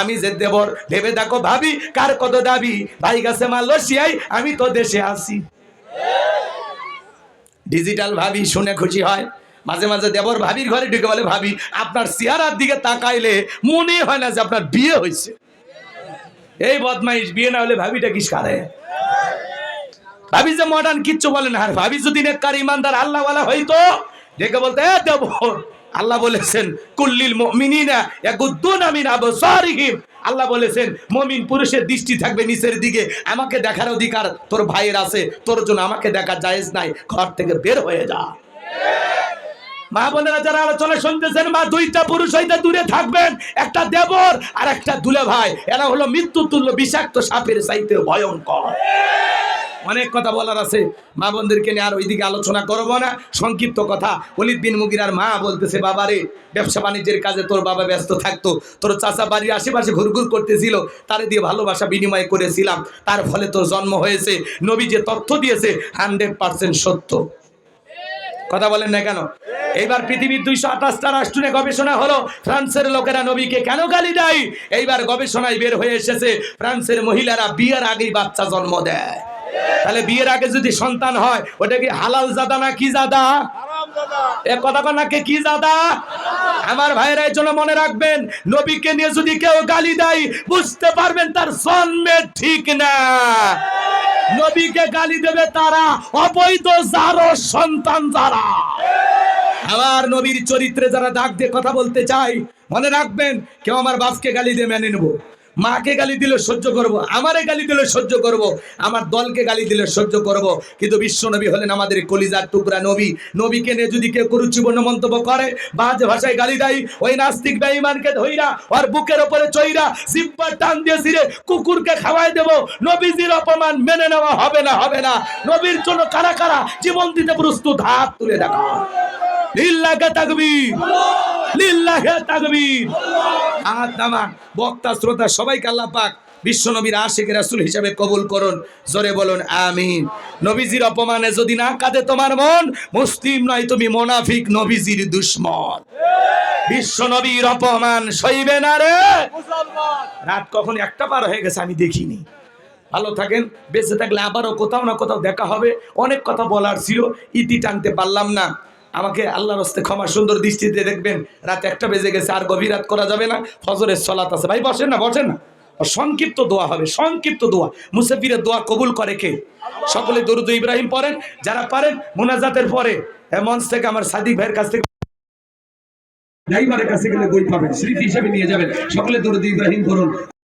আমি যে দেবর ভেবে দেখো, ভাবি, কার কত দাবি? ভাই গাছে মারলো শিয়াই আমি তো দেশে আসি ডিজিটাল ভাবি শুনে খুশি হয়। মাঝে মাঝে দেবর ভাবির ঘরে ঢুকে বলে, ভাবি, আপনার চেহারার দিকে তাকাইলে মনে হয় না যে আপনার বিয়ে হয়েছে। এই বদমাইশ, বিয়ে না হলে ভাবিটা কি সারে ভাবি যে মডার্ন কিচ্ছু বলে না। আর ভাবি যদি নেককার, ইমানদার আল্লাহ ওয়ালা হইতো ডেকে বলতে, এ দেবর আল্লাহ বলেছেন, কুল্লিল ইয়াগুদ্দুনা মিন আবসারিহিম। আল্লাহ বলেছেন, মমিন পুরুষের দৃষ্টি থাকবে নিচের দিকে। আমাকে দেখার অধিকার তোর ভাইয়ের আছে। তোর জন্য আমাকে দেখা জায়েজ নাই। ঘর থেকে বের হয়ে যা। মা বোনেরা যারা আলোচনা শুনতেছেন, মা দুইটা পুরুষ হইতে দূরে থাকবেন। একটা দেবর আর একটা দুলে ভাই এরা হলো মৃত্যু তুল্য বিষাক্ত সাপের চাইতে ভয়ঙ্কর। অনেক কথা বলার আছে। মা বোনদেরকে নিয়ে আর ওইদিকে আলোচনা করব না। সংক্ষিপ্ত কথা। অলিদ বিন মুগিরার মা বলতেছে, বাবারে, ব্যবসা বাণিজ্যের কাজে তোর বাবা ব্যস্ত থাকতো। তোর চাচা বাড়ির আশেপাশে ঘুরঘুর করতেছিল। তারে দিয়ে ভালোবাসা বিনিময় করেছিলাম। তার ফলে তোর জন্ম হয়েছে। নবী যে তথ্য দিয়েছে হান্ড্রেড পার্সেন্ট সত্য। কথা বলেন না কেন? এইবার পৃথিবীর দুইশো আঠাশটা রাষ্ট্র নিয়ে গবেষণা হলো। ফ্রান্সের লোকেরা নবীকে কেন গালি দেয়? এইবার গবেষণায় বের হয়ে এসেছে, ফ্রান্সের মহিলারা বিয়ের আগেই বাচ্চা জন্ম দেয়। তাহলে বিয়ের আগে যদি সন্তান হয় ওটা কি হালাল জাদা না কি জাদা? এ কথা কর নাকি কি জাদা? আমার ভাইয়েরা এই জন্য মনে রাখবেন নবীকে নিয়ে যদি কেউ গালি দেয় বুঝতে পারবেন তার জন্মে ঠিক না। নবীকে গালি দেবে তারা অবৈধ যারো সন্তান যারা। আমার নবীর চরিত্রে যারা দাগ দিয়ে কথা বলতে চাই মনে রাখবেন কেউ আমার বাপকে গালি দিয়ে মেনে নেব। মাকে গালি দিলে সহ্য করব, আমারে গালি দিলে সহ্য করব, আমার দলকে গালি দিলে সহ্য করব। কিন্তু বিশ্ব নবী হলেন আমাদের কলিজার টুকরা নবী। নবীকে নিয়ে যদি কেউ কুরুচিপূর্ণ মন্তব্য করে, বাজে ভাষায় গালি দেয়, ওই নাস্তিক বেঈমানকে ধইরা, ওর বুকের ওপরে চইরা জিব্বা টান দিয়ে ছিঁড়ে কুকুরকে খাওয়াই দেব। নবীজির অপমান মেনে নেওয়া হবে না হবে না। নবীর জন্য কারা কারা জীবন দিতে প্রস্তুত? হাত তুলে দেখা। লিল্লাহে তাকবীর। লিল্লাহে তাকবীর। হাত নামান বক্তা শ্রোতা সবাইকে আল্লাহ পাক বিশ্ব নবীর আশিক রাসূল হিসেবে কবুল করুন। জোরে বলুন আমিন। নবীজির অপমানে যদি না কাঁদে তোমার মন মুসলিম নয় তুমি মোনাফিক নবীজির দুশ্মন। বিশ্ব নবীর অপমান সইবে না রে। রাত কখন একটা পার হয়ে গেছে আমি দেখিনি। ভালো থাকেন বেঁচে থাকলে আবারও কোথাও না কোথাও দেখা হবে। অনেক কথা বলার ছিল ইতি টানতে পারলাম না। আমাকে আল্লাহর হস্তে ক্ষমা সুন্দর দৃষ্টিতে দেখবেন। রাত একটা বেজে গেছে, আর গভীর রাত করা যাবে না। ফজরের সলাত আছে। ভাই, বসেন না বসেন না। সংক্ষিপ্ত দোয়া হবে, সংক্ষিপ্ত দোয়া। মুসাফিরের দোয়া কবুল করে কে? সকলে দরুদ ইব্রাহিম পড়েন। যারা পারেন, মোনাজাতের পরে মঞ্চ থেকে আমার সাদিক ভাইয়ের কাছ থেকে ড্রাইভারের কাছে গেলে বই পাবেন, স্মৃতি হিসেবে নিয়ে যাবেন। সকলে দরুদ ইব্রাহিম করুন